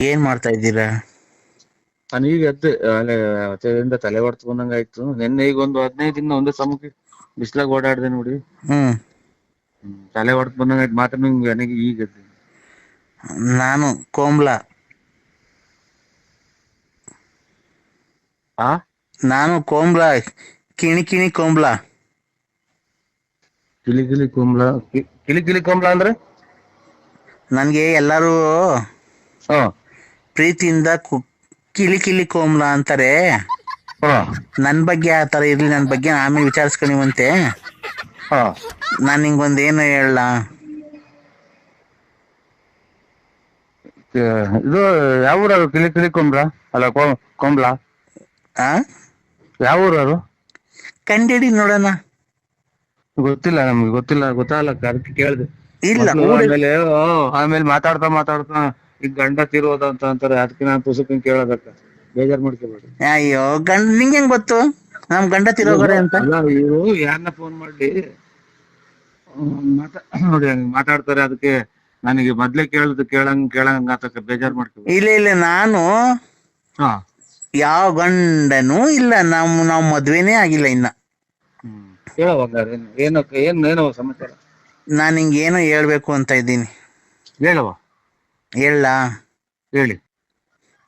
ಏನ್ ಮಾಡ್ತಾ ಇದ್ದೀರಾ? ನಾನು ಈಗ ಎದ್ದೆ ಅಲ್ಲೇ ಅದರಿಂದ ತಲೆ ಹೊಡ್ತಕೊಂಡಂಗ ಆಯ್ತು. ನಿನ್ನೆ ಈಗ ಒಂದು ಹದಿನೈದು ದಿನ ಒಂದೇ ಸಮಕ್ಕೆ ಬಿಸ್ಲಾಗ ಓಡಾಡ್ದೆ ನೋಡಿ. ಹ್ಮ್. ಹ್ಮ್, ತಲೆ ಹೊಡ್ತು ಬಂದಂಗ ಆಯ್ತು. ಮಾತ್ರ ನಿಮ್ಗೆ ನನಗೆ ಈಗ ಎದ್ದೆ. ನಾನು ಕೋಮ್ಲಾ. ಆ? ನಾನು ಕೋಮ್ಲಾ ಕಿಣಿ ಕಿಣಿ ಕೋಮ್ಲಾ. ಕಿಲಿ ಕಿಲಿ ಕುಂಬ್ಳ ಕಿಲಿ ಕಿಲಿ ಕುಂಬ್ಳ ಅಂದ್ರೆ? ನನ್ಗೆ ಎಲ್ಲರೂ ಹ. ಪ್ರೀತಿಯಿಂದ ಕು- ಕಿಲಿ ಕಿಲಿ ಕೋಮ್ಲ ಅಂತಾರೆ. ಹಾ. ನನ್ ಬಗ್ಗೆ ಆ ತರ ಇರ್ಲಿ ನನ್ ಬಗ್ಗೆ ಆಮೇಲೆ ವಿಚಾರಿಸ್ಕೊಂಡಿವಂತೆ ಹಾ. ನಾನ್ ನಿಂಗೊಂದ್ ಏನು ಹೇಳ ಇದು ಯಾವ ಊರದು ಕಿಲಿ ಕಿಲಿ ಕುಂಬ್ಳ ಅಲ್ಲ ಕೋಮ್ಲ? ಆ? ಯಾವ ಊರದು ಕಂಡಿಡಿ ನೋಡೋಣ. ಗೊತ್ತಿಲ್ಲ ನಮ್ಗೆ ಗೊತ್ತಿಲ್ಲ ಗೊತ್ತಾಗಲ್ಲ ಅದಕ್ಕೆ ಕೇಳ್ದೆ. ಇಲ್ಲ ಮೊದ್ಲು ಊರ ಆಮೇಲೆ ಓ, ಆಮೇಲೆ ಮಾತಾಡ್ತಾ ಮಾತಾಡ್ತಾ ಈಗ ಗಂಡ ತಿರುವುದ ಅಂತ ಅಂತಾರೆ ಅದಕ್ಕೆ ನಾನು ಪುಸ್ತಕ ಕೇಳೋದಕ್ಕ. ಬೇಜಾರ್ ಮಾಡ್ಕೋಬೇಡಿ. ಅಯ್ಯೋ ಗಂಡ ನಿಂಗೆ ಹೆಂಗ್ ಗೊತ್ತು? ನಮ್ ಗಂಡ ತಿರೋಗರೆ ಅಂತ. ಇವರು ಯಾರನ್ನ ಫೋನ್ ಮಾಡಿ ಮಾತಾ ನೋಡಿ ಹಂಗ್ ಮಾತಾಡ್ತಾರೆ ಅದಕ್ಕೆ ನನಗೆ ಮೊದ್ಲೇ ಕೇಳದ್ ಕೇಳಂಗ್ ಕೇಳಂಗ್ ಆತಕ್ಕ ಬೇಜಾರ್ ಮಾಡ್ಕೋಬೇಡಿ. ಇಲ್ಲ ಇಲ್ಲ ನಾನು ಹಾ. ಯಾವ ಗಂಡನು ಇಲ್ಲ ನಮ್ ನಾವ್ ಮದ್ವೆನೇ ಆಗಿಲ್ಲ ಇನ್ನ. ಹೇಳೋ ಹಂಗಾರೆ ಏನು ಏನು ಏನ್ ಏನೋ ಸಮಾಚಾರ? ನಾನ್ ನಿಂಗೆ ಏನೋ ಹೇಳ್ಬೇಕು ಅಂತ ಇದ್ದೀನಿ. ಹೇಳವ ಹೇಳ ಹೇಳಿ.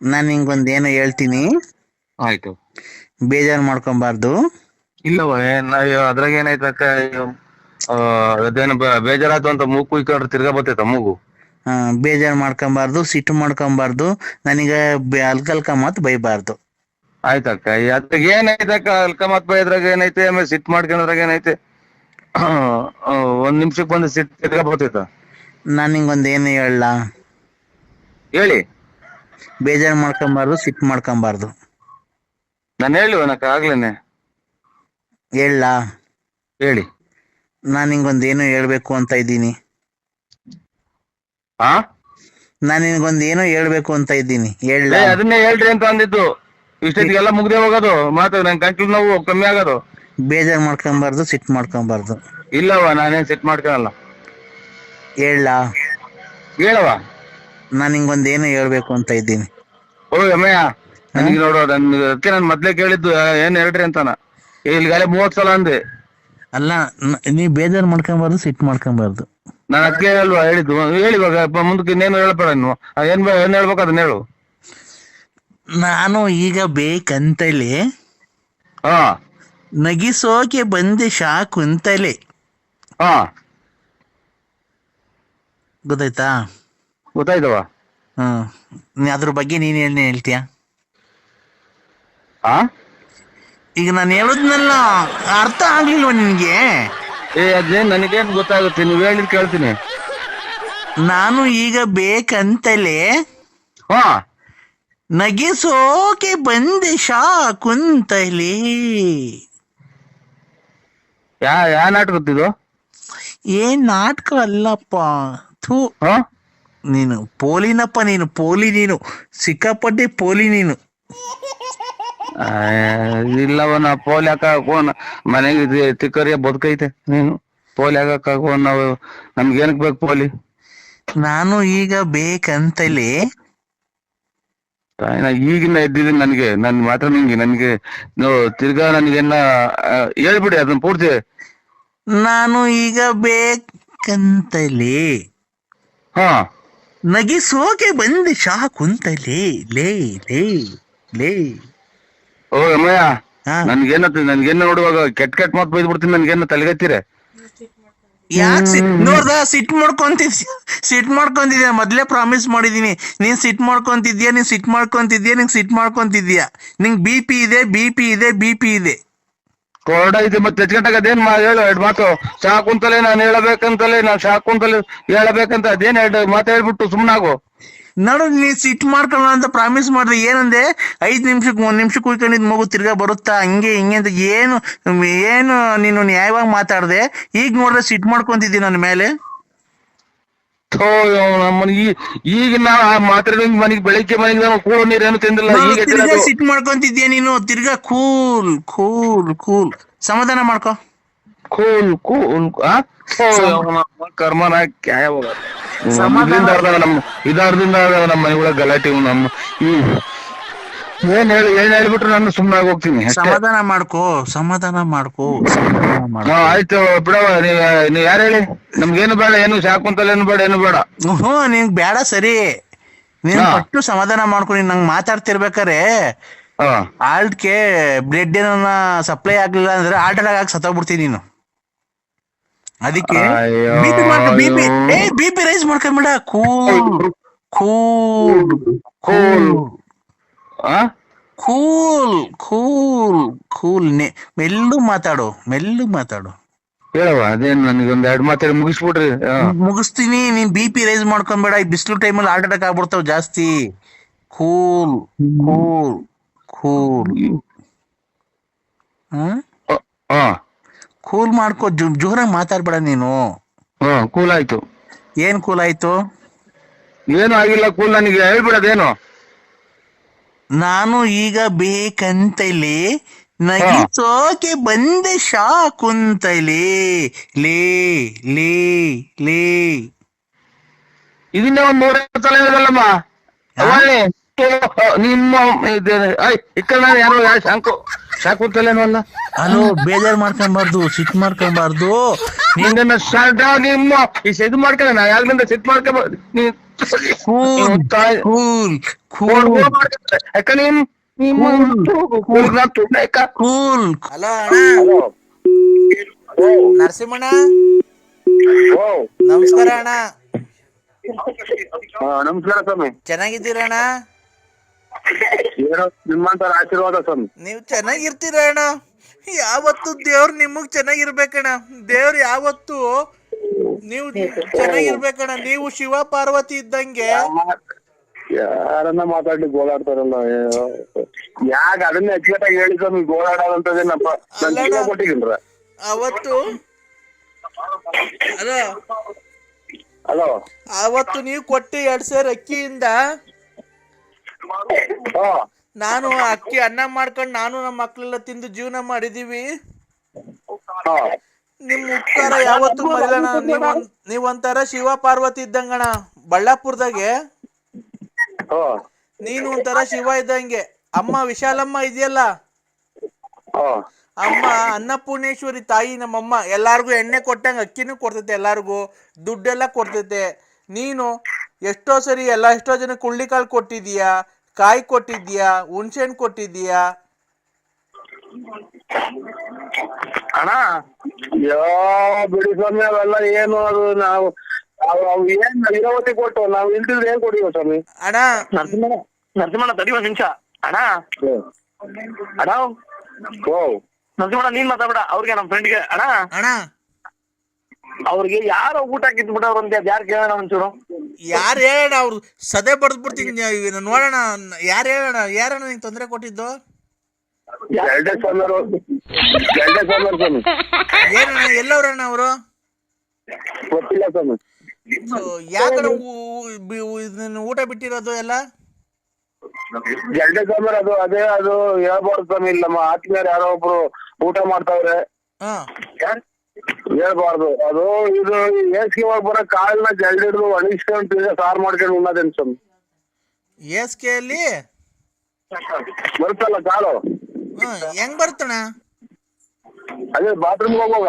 ನಾನು ನಿಂಗೊಂದು ಏನೋ ಹೇಳ್ತೀನಿ. ಆಯ್ತು. ಬೇಜಾರು ಮಾಡ್ಕೊಬಾರ್ದು. ಇಲ್ಲವೇ ಅದ್ರಾಗ ಏನಾಯ್ತಕ್ಕ ಅದೇನು ಬೇಜಾರಾಯ್ತು ಅಂತ ಮೂಗು ಕುಯ್ಕೊಂಡ್ರೆ ತಿರ್ಗಾ ಬರ್ತೈತ ಮೂಗು? ಬೇಜಾರು ಮಾಡ್ಕೊಬಾರ್ದು ಸಿಟ್ಟು ಮಾಡ್ಕೊಂಬಾರ್ದು ನನಗೆ ಅಲ್ಕಲ್ಕ ಮಾತು ಬೈಬಾರ್ದು. ಆಯ್ತಕ್ಕ ಅದ್ರಾಗ ಏನಾಯ್ತಕ್ಕ ಅಲ್ಕ ಮಾತು ಬೈದ್ರಾಗ ಏನೈತೆ ಆಮೇಲೆ ಸಿಟ್ಟು ಮಾಡ್ಕೊಂಡ್ರಾಗ ಏನೈತೆ ಒಂದ್ ನಿಮಿಷಕ್ಕೆ ಬಂದು ಸಿಟ್ಟು ತಿರ್ಗಾ ಬರ್ತೈತ? ನಾನ್ ನಿಂಗೊಂದು ಏನು ಹೇಳ ಹೇಳಿ. ಬೇಜಾರ್ ಮಾಡ್ಕೊಂಬಾರ್ದು ಸಿಟ್ಟು ಮಾಡ್ಕೊಂಬಾರ್ದು. ನಾನು ಹೇಳಿ ಅನಕ್ಕ ಆಗ್ಲೇನೆ. ಹೇಳ ಹೇಳಿ. ನಾನು ನಿಂಗೊಂದು ಏನೋ ಹೇಳ್ಬೇಕು ಅಂತ ಇದ್ದೀನಿ. ಹಾ ನಾನು ನಿನ್ಗೊಂದ್ ಏನೋ ಹೇಳ್ಬೇಕು ಅಂತ ಇದ್ದೀನಿ. ಹೇಳ ಅದನ್ನೇ ಹೇಳ್ರಿ ಅಂತ ಅಂದಿದ್ದು. ಇಷ್ಟೊತ್ತಿಗೆಲ್ಲ ಮುಗ್ದೇ ಹೋಗೋದು. ಮಾತು ನಂಗೆ ಗಂಟ್ಲು ನೋವು ಕಮ್ಮಿ ಆಗೋದು. ಬೇಜಾರ್ ಮಾಡ್ಕೊಂಬಾರ್ದು ಸಿಟ್ ಮಾಡ್ಕೊಂಬಾರ್ದು. ಇಲ್ಲವ ನಾನೇನ್ ಸಿಟ್ ಮಾಡ್ಕೊಳಲ್ಲ. ಹೇಳ ಹೇಳವ ನಾನ್ ನಿಂಗೊಂದು ಏನು ಹೇಳ್ಬೇಕು ಅಂತ ಇದ್ದೀನಿ. ಓ ಅಮ್ಮಯ್ಯ ನನಗೆ ನೋಡು ನನ್ ಅದಕ್ಕೆ ನಾನು ಮೊದ್ಲೇ ಕೇಳಿದ್ದು ಏನು ಹೇಳ್ರಿ ಅಂತಾನ ಇಲ್ಲಿಗಾಲೆ ಮೂವತ್ ಸಲ ಅಂದೆ. ಅಲ್ಲ ನ- ನೀ ಬೇಜಾರ್ ಮಾಡ್ಕೊಂಬಾರ್ದು ಸಿಟ್ಟು ಮಾಡ್ಕೊಂಬಾರ್ದು. ನಾನು ಅದಕ್ಕೆ ಅಲ್ವಾ ಹೇಳಿದ್ದು ಹೇಳಿ ಇವಾಗ ಮುಂದಕ್ಕೆ ಇನ್ನೇನು ಹೇಳ್ಬೇಡ ನೀವು ಆ, ಏನ್ ಬ- ಏನ್ ಹೇಳ್ಬೇಕು ಅದನ್ನ ಹೇಳು. ನಾನು ಈಗ ಬೇಕಂತಲೇ ಹಾ. ನಗಿಸೋಕೆ ಬಂದೆ ಶಾಕು ಅಂತಲೆ ಹಾ. ಗೊತ್ತಾಯ್ತಾ? ಗೊತ್ತಾಯ್ತವ? ಹ್ಮ್. ನೀ ಅದ್ರ ಬಗ್ಗೆ ನೀನ್ ಏನ್ ಹೇಳ್ತೀಯ? ಆ? ಈಗ ನಾನು ಹೇಳೋದ್ನೆಲ್ಲ ಅರ್ಥ ಆಗ್ಲಿಲ್ವ ನಿನ್ಗೆ? ಏ ಅದೇನ್ ನನಗೇನ್ ಗೊತ್ತಾಗುತ್ತೆ? ನೀವ್ ಹೇಳಿದ್ ಕೇಳ್ತೀನಿ. ನಾನು ಈಗ ಬೇಕಂತಲೇ ಹಾ. ನಗಿಸೋಕೆ ಬಂದೆ ಶಾ ಕುಂತಲಿ ಯಾ ಯಾ ನಾಟಕ ಗೊತ್ತಿದು ಏನ್ ನಾಟಕ ಅಲ್ಲಪ್ಪ. ಥೂ. ಹಾ? ನೀನು ಪೋಲಿನಪ್ಪ ನೀನು ಪೋಲಿ ನೀನು ಸಿಕ್ಕಾಪಟ್ಟೆ ಪೋಲಿ ನೀನು. ಇಲ್ಲವ ನಾ ಪೋಲಿ ಹಾಕೋಣ ಮನೆಗೆ ತಿಕ್ಕರಿಯ ಬದುಕೈತೆ ನೀನು. ಪೋಲಿ ಹಾಕೋ ನಾವು ನಮ್ಗೆ ಏನಕ್ ಬೇಕು ಪೋಲಿ? ನಾನು ಈಗ ಬೇಕಂತಲೇ ಈಗಿನ ಎದ್ದಿದ್ದೀನಿ ನನಗೆ ನನ್ ಮಾತ್ರ ನಿಂಗೆ ನನಗೆ ತಿರ್ಗಾ ನನ್ಗೆನ್ನ ಹೇಳ್ಬಿಡಿ ಅದನ್ನ ಪೂರ್ತಿ. ನಾನು ಈಗ ಬೇಕಂತಲೇ ಹಾ. ನಗಿಸೋಕೆ ಬಂದೆ ಶಾ ಕುಂತ ಲೇ ಲೇ ಲೇ. ಓ ಅಮ್ಮಯ್ಯ ಹಾ. ನನ್ಗೇನ ನನ್ಗೇನ ನೋಡುವಾಗ ಕೆಟ್ಟ ಕೆಟ್ಟ ಮಾತು ಬೈದ್ಬಿಡ್ತೀನಿ ನನ್ಗೇನ ತಲೆಗತ್ತೀರ ಯಾಕ್ ಸಿಟ್ ನೋಡ್ದ ಸಿಟ್ ಮಾಡ್ಕೊಂತಿದ್ ಸಿಟ್ ಮಾಡ್ಕೊಂತಿದ್ಯ ಮೊದ್ಲೇ ಪ್ರಾಮಿಸ್ ಮಾಡಿದೀನಿ. ನೀನ್ ಸಿಟ್ ಮಾಡ್ಕೊಂತಿದ್ಯಾ ನೀನ್ ಸಿಟ್ ಮಾಡ್ಕೊಂತಿದ್ಯಾ ನಿಂಗ್ ಸಿಟ್ ಮಾಡ್ಕೊಂತಿದ್ಯಾ. ನಿಂಗ್ ಬಿ ಪಿ ಇದೆ ಬಿ ಪಿ ಇದೆ ಬಿ ಪಿ ಇದೆ. ಕೊರಡ ಇದೆ, ಮತ್ತೆ ಹೆಚ್ಕೊಂಡಾಗ ಅದೇನ್ ಹೇಳು ಎರಡು ಮಾತು. ಶಾಕುಂತಲೆ ನಾನು ಹೇಳಬೇಕಂತಲೇ, ನಾನು ಕುಂತಲೆ ಹೇಳಬೇಕಂತ ಅದೇನ್ ಎರಡು ಮಾತು ಹೇಳ್ಬಿಟ್ಟು ಸುಮ್ನಾಗು. ನೋಡು, ನೀ ಸಿಟ್ ಮಾಡ್ಕೊಳ್ಳೋ ಅಂತ ಪ್ರಾಮಿಸ್ ಮಾಡ್ದೆ, ಏನಂದೆ? ಐದ್ ನಿಮಿಷಕ್ಕೆ ಒಂದ್ ನಿಮಿಷಕ್ಕೆ ಕುಯ್ಕೊಂಡಿದ್ ಮಗು ತಿರ್ಗಾ ಬರುತ್ತಾ? ಹಂಗೆ, ಹಿಂಗೆ ಅಂತ ಏನು ಏನು ನೀನು ನ್ಯಾಯವಾಗಿ ಮಾತಾಡ್ದೆ? ಈಗ ನೋಡ್ರೆ ಸಿಟ್ ಮಾಡ್ಕೊಂತಿದ್ದೀನಿ ನನ್ನ ಮೇಲೆ? ಈ ಈಗ ನಾ ಮಾತ್ರ ಮನೆಗೆ ಬೆಳಿಗ್ಗೆ ಮನೆಗೆ ನಾವು ಕೂಲ್ ನೀರೇನು ತಿಂದಿಲ್ಲ. ಈಗ. ಸಿಟ್ ಮಾಡ್ಕೊಂತಿದ್ಯಾ ನೀನು? ತಿರ್ಗಾ ಕೂಲ್ ಕೂಲ್ ಕೂಲ್. ಸಮಾಧಾನ ಮಾಡ್ಕೊ. ಕೂಲ್ ಕೂಲ್ ಕರ್ಮನ ಕ್ಯಾಯ ನಮ್ಮ ಇದಾರ್ದಿಂದ ನಮ್ಮ ಮನೆಗಳ ಗಲಾಟೆ ನಮ್ಮ ಈ ಏನ್ ಹೇಳಿ ಏನ್ ಹೇಳ್ಬಿಟ್ರು ನಾನು ಸುಮ್ಮನೆ ಹೋಗ್ತೀನಿ ಅಷ್ಟೇ. ಸಮಾಧಾನ ಮಾಡ್ಕೋ ಸಮಾಧಾನ ಮಾಡ್ಕೋ. ಸಮಾಧಾನ ಮಾಡ್ಕೋ. ಹಾ, ಆಯ್ತು ಬಿಡವ ನೀವ್ ನೀವ್ ಯಾರು ಹೇಳಿ? ನಮ್ಗೇನು ಬೇಡ ಏನು ಶಾಕುಂತಲ ಏನು ಬೇಡ ಏನು ಬೇಡ. ಹ್ಞೂ ನಿಂಗ್ ಬೇಡ ಸರಿ. ನೀನ್ ಅಷ್ಟು ಫಸ್ಟ್ ಸಮಾಧಾನ ಮಾಡ್ಕೊ ನೀನ್ ನಂಗೆ ಮಾತಾಡ್ತಿರ್ಬೇಕಾರೆ ಹಾ. ಆಲ್ಟ್ಗೆ ಬ್ಲಡ್ ಏನನ್ನ ಸಪ್ಲೈ ಆಗ್ಲಿಲ್ಲ ಅಂದ್ರೆ ಹಾರ್ಟ್ ಅಟ್ಯಾಕ್ ಆಗಿ ಸತ್ತೋಗ್ಬಿಡ್ತೀನಿ ನೀನು. ಅದಕ್ಕೆ ಅಯ್ಯೋ, ಬಿ ಪಿ ಮಾಡ್ಕೊ ಬಿಪಿ ಅಯ್ಯೋ. ಏ B P raise ಮಾಡ್ಕೊಂಬಿಡ cool cool cool cool cool cool. ಮೆಲ್ಲು ಮಾತಾಡು ಮೆಲ್ಲು ಮಾತಾಡು. ಹೇಳವ ಅದೇನ್ ನನಗೊಂದು ಎರಡ್ ಮಾತಾಡಿ ಮುಗಿಸ್ಬಿಡ್ರಿ. ಮುಗಿಸ್ತೀನಿ ನೀನ್ ಬಿ ಪಿ ರೈಸ್ ಮಾಡ್ಕೊಂಬೇಡ. ಈ ಬಿಸಿಲು ಟೈಮಲ್ಲಿ ಹಾರ್ಟ್ ಅಟ್ಯಾಕ್ ಆಗ್ಬಿಡ್ತಾವ ಜಾಸ್ತಿ. Cool cool cool. ಕೂಲ್ ಮಾಡ್ಕೋ ಜೋ- ಜೋರಾಗಿ ಮಾತಾಡ್ಬೇಡ ನೀನು. ಹಾ ಕೂಲ್ ಆಯ್ತು. ಏನ್ ಕೂಲ್ ಆಯ್ತು? ಏನು ಆಗಿಲ್ಲ ಕೂಲ್ ನನಗೆ. ಹೇಳ್ಬಿಡೋದೇನು? ನಾನು ಈಗ ಬೇಕಂತಲೇ ನಗಿಸೋಕೆ ಬಂದೆ ಶಾಕುಂತಲೇ ಲೇ ಲೇ ಲೇ. ಇದನ್ನ ಒಂದ್ ಮೂರ ಸಲ ಹೇಳಿದಲ್ಲಮ್ಮ ಅವಳೆ ನಿಮ್ಮ ಇದೇನೆ- ಐ ಇಕ್ಕ ಯಾರೋ ಶಾಂಕು ಶಾಕುಂತಲೇನೋ ಅಲ್ಲ ಹಲೋ ಬೇಜಾರ್ ಮಾಡ್ಕೊಂಬಾರ್ದು ಸಿಟ್ ಮಾಡ್ಕೊಂಬಾರ್ದು. ನೀನ್ ನಿನ್ನ ಶಾಂತ ನಿಮ್ಮ ಈ ಇದು ಮಾಡ್ಕೊಂಡೆ ನಾ ಯಾಗ್ಲಿಂದ ಸಿಟ್ ಮಾಡ್ಕೊಬಾರ್ದು ನೀ ಕೂಲ್ ಕೂಲ್ ಕೂಲ್ ಯಾಕ ನೀನ್ ಕೂಲ್ ಹಲೋ ನರಸಿಂಹಣ್ಣ ನಮಸ್ಕಾರ ಅಣ್ಣ ನಮಸ್ಕಾರ ಸ್ವಾಮಿ. ಚೆನ್ನಾಗಿದ್ದೀರಣ್ಣ ಏನೋ ನಿಮ್ಮಂತರ ಆಶೀರ್ವಾದ ಸ್ವಾಮಿ. ನೀವು ಚೆನ್ನಾಗಿರ್ತೀರ ಅಣ್ಣ ಯಾವತ್ತು ದೇವ್ರು ನಿಮಗ್ ಚೆನ್ನಾಗಿರ್ಬೇಕಣ್ಣ ದೇವ್ರು ಯಾವತ್ತು ನೀವು ಚೆನ್ನಾಗಿರ್ಬೇಕಣ್ಣ. ನೀವು ಶಿವ ಪಾರ್ವತಿ ಇದ್ದಂಗೆ. ಯಾರನ್ನ ಮಾತಾಡ್ಲಿಕ್ಕೆ ಗೋಳಾಡ್ತಾರಲ್ಲ. ಯಾಕ ಅದನ್ನೇ ಅಚ್ಚುಕಟ್ಟಾಗಿ ಹೇಳಿದ ನೀವು ಗೋಳಾಡೋದಂತದೇನಪ್ಪ? ನನ್ ಅಲ್ಲಣ್ಣ. ಜೀವ ಕೊಟ್ಟಿಗಿಲ್ರ ಅವತ್ತು ಅಲ್ಲ ಹಲೋ. ಅವತ್ತು ನೀವು ಕೊಟ್ಟಿ ಎರಡ್ ಸೇರ್ ಅಕ್ಕಿಯಿಂದ ನಾನು ಅಕ್ಕಿ ಅನ್ನ ಮಾಡ್ಕೊಂಡು ನಾನು ನಮ್ಮ ಮಕ್ಕಳೆಲ್ಲ ತಿಂದು ಜೀವನ ಮಾಡಿದೀವಿ ಹಾ. ನಿಮ್ ಉಪಕಾರ ಯಾವತ್ತು ನೀವ್ ನೀವೊಂಥರ ಶಿವ ಪಾರ್ವತಿ ಇದ್ದಂಗಣ ಬಳ್ಳಾಪುರದಾಗೆ. ಹಾ. ನೀನು ಒಂಥರ ಶಿವ ಇದ್ದಂಗೆ. ಅಮ್ಮ ವಿಶಾಲಮ್ಮ ಇದೆಯಲ್ಲ? ಹಾ. ಅಮ್ಮ ಅನ್ನಪೂರ್ಣೇಶ್ವರಿ ತಾಯಿ ನಮ್ಮಮ್ಮ ಎಲ್ಲಾರ್ಗು ಎಣ್ಣೆ ಕೊಟ್ಟಂಗ ಅಕ್ಕಿನೂ ಕೊಡ್ತೈತೆ ಎಲ್ಲಾರ್ಗು ದುಡ್ಡೆಲ್ಲ ಕೊಡ್ತೈತೆ. ನೀನು ಎಷ್ಟೋ ಸರಿ ಎಲ್ಲ ಎಷ್ಟೋ ಜನ ಕುಳ್ಳಿಕಾಳು ಕೊಟ್ಟಿದೀಯಾ ಕಾಯಿ ಕೊಟ್ಟಿದ್ಯಾ ಹುಣ್ಸೆಹಣ್ಣು ಕೊಟ್ಟಿದ್ಯಾ ಅಣ್ಣ? ಯೋ ಬಿಡಿ ಸ್ವಾಮಿ ಅವೆಲ್ಲ ಏನು ಅದು ನಾವು ಅವು ಅವು ಏನ್ ಇರಾವತಿ ಕೊಟ್ಟು ನಾವು ಇಲ್ದಿದ್ರೆ ಏನ್ ಕೊಡಿವ ಸ್ವಾಮಿ? ಅಣ್ಣ. ನರಸಿಂಹಣ್ಣ ನರಸಿಂಹಣ್ಣ ತಡಿ ಒಂದ್ ನಿಮಿಷ. ಅಣ್ಣ? ಅಣ್ಣ? ಓ. ನರಸಿಂಹಣ್ಣ ನೀನ್ ಮಾತಾಡ ಅವ್ರಿಗೆ ನಮ್ಮ ಫ್ರೆಂಡ್ಗೆ ಅಣ್ಣ? ಅಣ್ಣ. ಅವ್ರಿಗೆ ಯಾರೋ ಊಟ ಕಿತ್ಬಿಟ್ಟವ್ರು ಅಂತ ಯಾರು ಕೇಳೋಣ ಒಂಚೂರು? ಯಾರು ಹೇಳೋಣ ಅವ್ರು? ಸದೆ ಬಡ್ದ್ಬಿಡ್ತೀನಿ ನೋಡೋಣ ಯಾರು ಹೇಳೋಣ? ಯಾರಣ್ಣ ನಿಂಗೆ ತೊಂದರೆ ಕೊಟ್ಟಿದ್ದು? ಎರಡೇ ಸಾವಿರ ಎರಡೇ ಸಾವಿರ ಸ್ವಾಮಿ. ಏನಣ್ಣ ಎಲ್ಲವ್ರಣ್ಣ ಅವರು? ಗೊತ್ತಿಲ್ಲ ಸ್ವಾಮಿ. ಯಾಕಣ್ಣ ಊಟ ಬಿಟ್ಟಿರೋದು ಎಲ್ಲ? ಎರಡೇ ಸಾವಿರ ಅದು ಅದೇ ಅದು ಹೇಳ್ಬಾರ್ದು ಸ್ವಾಮಿ. ಇಲ್ಲಮ್ಮ ನಮ್ಮ ಆತ್ಮೀಯರು ಯಾರೋ ಒಬ್ರು ಊಟ ಮಾಡ್ತಾವ್ರೆ. ಹಾ. ಹೇಳ್ಬಾರ್ದು. ಅದು ಇದು ಏಸ್ಗೆ ಹೋಗಿ ಬರೋ ಕಾಳನ್ನ ಹಿಡಿದು ಒಣಗಿಸ್ಕೊಂಡು ಸಾರು ಮಾಡ್ಕೊಂಡು ಉಣ್ಣೋದೇನು ಸ್ವಾಮಿ. ಏಸ್ಕೆಯಲ್ಲಿ ಬರುತ್ತಲ್ಲ ಕಾಳು ಹೆಂಗ್ ಬರ್ತಣ ಅದೇ ಬಾತ್ರೂಮ್ ಹೋಗುವಾಗ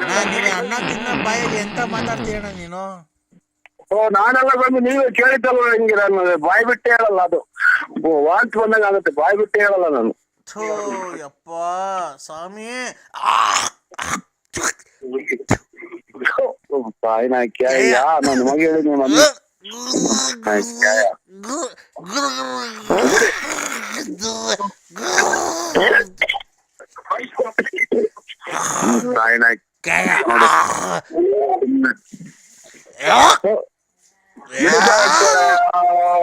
ಅಣ್ಣ ನೀನು ಅನ್ನ ತಿನ್ನ ಬಾಯಲ್ಲಿ ಎಂತ ಮಾತಾಡ್ತೀಯಣ್ಣ ನೀನು? ಓ ನಾನೆಲ್ಲ ಬಂದು ನೀವೇ ಕೇಳಿದ್ದಲ್ವ ಹೆಂಗಿರ ನಾನು ಬಾಯಿ ಬಿಟ್ಟೆ ಹೇಳಲ್ಲ ಅದು. ವಾಂತಿ ಬಂದಂಗ ಆಗುತ್ತೆ ಬಾಯಿ ಬಿಟ್ಟೆ ಹೇಳಲ್ಲ ನಾನು. ಥೋ ಯಪ್ಪ ಸ್ವಾಮಿ. ಬಾಯಿನ ಕ್ಯಾಯ ನನ್ನ ಮಗ ಹೇಳಿ ನಾನು ಬಾಯಿನ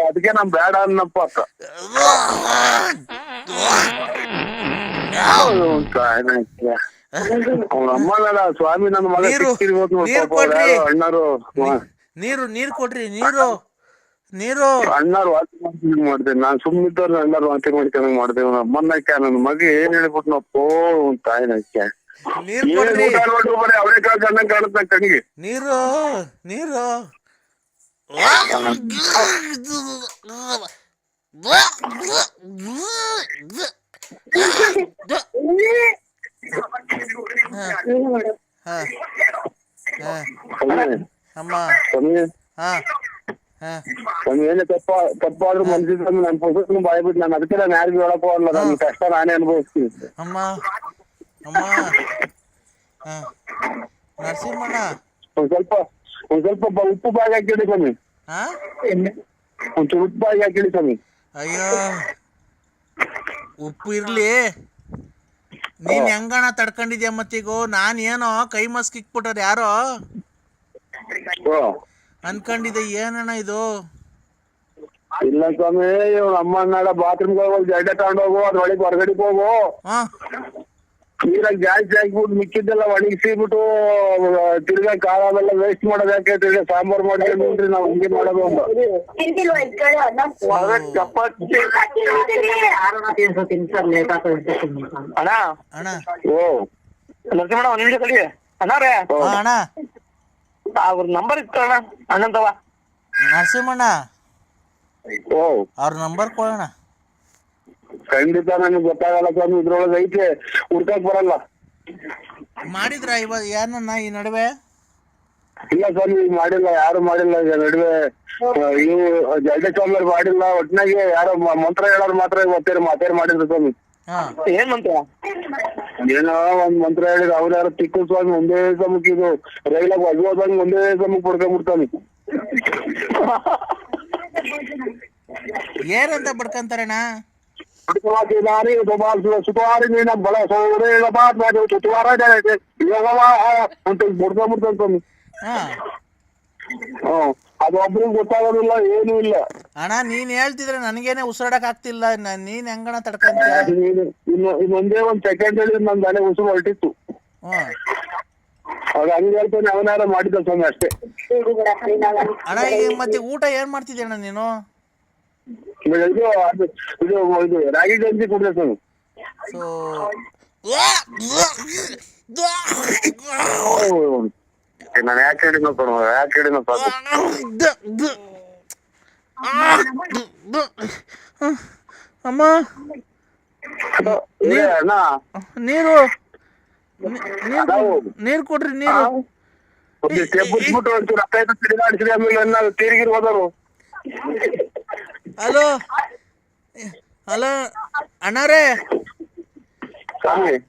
ಅದಕ್ಕೆ ನಮ್ ಬೇಡ ಅನ್ನಪ್ಪ ಅಕ್ಕ ಸ್ವಾಮಿ ನನ್ನ ಮಗ ಸಿಕ್ಕಿರ್ಬೋದು ಅಣ್ಣರು ನೀರು ನೀರು ಕೊಡ್ರಿ ನೀರು. ನೀರು. ಅಣ್ಣಾರು ವಾಂತಿ ಮಾಡ್ತೀನಿ ಮಾಡ್ತೇನೆ ನಾನ್ ಸುಮ್ಮನಿದ್ದವ್ರು ಅಣ್ಣರು ವಾಂತಿ ಮಾಡ್ಕೊಂಡ್ ಮಾಡಿದೆ. ಅಮ್ಮನಕ್ಕೆ ನನ್ನ ಮಗ ಏನ್ ಹೇಳ್ಬಿಟ್ನಪ್ಪೋ ತಾಯಿನಕ್ಕೆ ನೀರು ಕೊಡ್ರಿ. ಬರೀ ಅವರೇ ಕಾಲ ಕಣ್ಣ ಕಾಣುತ್ತೆ ಕಣ್ಣಿಗೆ ನೀರು ನೀರು. ಹಾ ಹಾ ಅಮ್ಮ. ಸ್ವಾಮಿ. ಹಾ. ಹಾ. ಸ್ವಾಮಿ ಏನೇ ತಪ್ಪ ತಪ್ಪಾದ್ರೂ ಮನ್ಸಿಗೆ ಸ್ವಾಮಿ ನನ್ ಪೊಸಿಷನ್ ಬಾಯ್ಬಿಟ್ಟು ನಾನು ಅದಕ್ಕೆ ನಾನು ಯಾರಿಗೂ ಹೇಳಕ್ ಹೋಗಲ್ಲ ನನ್ನ ಕಷ್ಟ ನಾನೇ ಅನುಭವಿಸ್ತೀನಿ. ಅಮ್ಮ. ಅಮ್ಮ. ಹಾ. ನರಸಿಂಹಣ್ಣ. ಒಂದ್ ಸ್ವಲ್ಪ ಒಂದ್ ಸ್ವಲ್ಪ ಬ- ಉಪ್ಪು ಬಾಗಿ ಹಾಕಿಡಿ ಸ್ವಾಮಿ. ಹಾ? ಒಂದ್ ಚೂರು ಉಪ್ಪು ಬಾಗಿ ಹಾಕಿಡಿ ಸ್ವಾಮಿ. ಅಯ್ಯೋ. ಉಪ್ಪು ಇರ್ಲಿ. ನೀನ್ ಹೆಂಗಣ ತಡ್ಕೊಂಡಿದ್ಯಾ ಮತ್ತೀಗೋ? ನಾನ್ ಏನೋ ಕೈ ಮಸ್ಕ್ ಇಕ್ಬಿಟ್ಟಾರ ಯಾರೋ? ಅನ್ಕೊಂಡಿದ್ದೆ ಏನಣ್ಣ ಇದು? ಇಲ್ಲ ಸ್ವಾಮಿ ಇವ್ ಅಮ್ಮ ನಾಡ ಬಾತ್ರೂಮ್ ಹೋಗಿ ಜಡ್ಡೆ ತಗೊಂಡೋಗು ಅದ್ರ ಒಳಗೆ ಹೊರಗಡೆ ಹೋಗು. ಹಾ. ನೀರಾಗ ಜಾಸ್ತಿ ಹಾಕ್ಬಿಟ್ಟು ಮಿಕ್ಕಿದ್ದೆಲ್ಲ ಒಣಗಿಸಿಬಿಟ್ಟು ತಿರ್ಗಾ ಕಾಳೆಲ್ಲ ವೇಸ್ಟ್ ಮಾಡೋದು ಯಾಕೆ? ತಿರ್ಗಾ ಸಾಂಬಾರ್ ಮಾಡ್ಕೊಂಡ್ರಿ ನೋಡ್ರಿ ನಾವು ಹಿಂಗೆ ಮಾಡೋದು ಅಣ್ಣ ಅಣ್ಣ ಓ ಲಕ್ಷ್ಮಣ ಒಂದ್ ನಿಮಿಷ ಕಲಿ ಅಣ್ಣ. ಅವ್ರ ನಂಬರ್ ಇತ್ತು ಅಣ್ಣ ಅಣ್ಣಂತವ ನರಸಿಂಹಣ್ಣ. ಓ. ಅವ್ರ ನಂಬರ್ ಕೊಡೋಣ. ಖಂಡಿತ ನನಗೆ ಗೊತ್ತಾಗಲ್ಲ ಸ್ವಾಮಿ ಇದ್ರೊಳಗೆ ಐತೆ ಹುಡ್ಕಕ್ ಬರಲ್ಲ. ಮಾಡಿದ್ರ ಇವಾಗ ಏನನ್ನ ಈ ನಡುವೆ? ಇಲ್ಲ ಸ್ವಾಮಿ ಈಗ ಮಾಡಿಲ್ಲ ಯಾರು ಮಾಡಿಲ್ಲ ಈಗ ನಡುವೆ. ಇವು ಜಲ್ಡೆ ಸ್ವಾಮಿ ಮಾಡಿಲ್ಲ ಒಟ್ನಾಗೆ ಯಾರೋ ಮಂತ್ರ ಹೇಳೋರು ಮಾತ್ರ ಗೊತ್ತೇರಿ ಮಾತೇರಿ ಮಾಡಿದ್ರು ಸ್ವಾಮಿ. ಏನ್ ಮಂತ್ರ? ಏನೋ ಒಂದ್ ಮಂತ್ರ ಹೇಳಿದ್ರು ಅವ್ರ ಯಾರು ತಿಕ್ಕು ಸ್ವಾಮಿ ಒಂದೇ ಸಮಕ್ ಇದು ರೈಲಾಗ ಒಗ್ಗೋದಂಗ್ ಒಂದೇ ಸಮಕ್ ಪಡ್ಕೊಂಡ್ಬಿಡ್ತಾನೆ ಏನಂತ ಬಡ್ಕಂತಾರಣ್ಣ? ಸುಖವಾಕಿದಾರಿ ಸುಖವಾರಿ ನೀನ ಬಲ ಸೋರೆ ಬಾತ್ ಮಾಡಿ ಸುಖವಾರ ಅಂತ ಬಡ್ಕೊಂಡ್ಬಿಡ್ತಾನೆ ಸ್ವಾಮಿ. ಹಾ. ಅದು ಒಬ್ರಿಗೆ ಗೊತ್ತಾಗೋದಿಲ್ಲ ಏನೂ ಇಲ್ಲ. ಅಣ್ಣ ನೀನ್ ಹೇಳ್ತಿದ್ರೆ ನನಗೇನೆ ಉಸಿರಾಡಕ್ ಆಗ್ತಿಲ್ಲ. ನ- ನೀನ್ ಹೆಂಗಣ ತಡ್ಕಂತೀಯ? ನೀನು ಇನ್ನು ಇನ್ನೊಂದೇ ಒಂದ್ ಸೆಕೆಂಡ್ ಹೇಳಿದ್ರೆ ನನ್ ತಲೆ ಉಸಿರು ಹೊರಟಿತ್ತು. ಹ್ಮ್. ಅವಾಗ ಹಂಗೆ ಹೇಳ್ತಾನೆ ಅವನಾರ ಮಾಡಿದ ಸ್ವಾಮಿ ಅಷ್ಟೇ. ಅಣ್ಣ ಈಗ ಮತ್ತೆ ಊಟ ಏನ್ ಮಾಡ್ತಿದ್ಯ ಅಣ್ಣ ನೀನು? ಇದು ಇದು ಇದು ಇದು ರಾಗಿ ಗಂಜಿ ಕುಡಿದೆ ಸ್ವಾಮಿ. ಸೊ ನಾನು ಯಾಕೆ ಹೇಳಿದ್ನ ಕಣೋ ಯಾಕೆ ಹೇಳಿದ್ನ ಪಾಪ. ಅಮ್ಮ. ನೀರು ನೀರು. ಕೊಡ್ರಿ ನೀರು. ಹಲೋ. ಹಲೋ. ಅಣ್ಣರೇ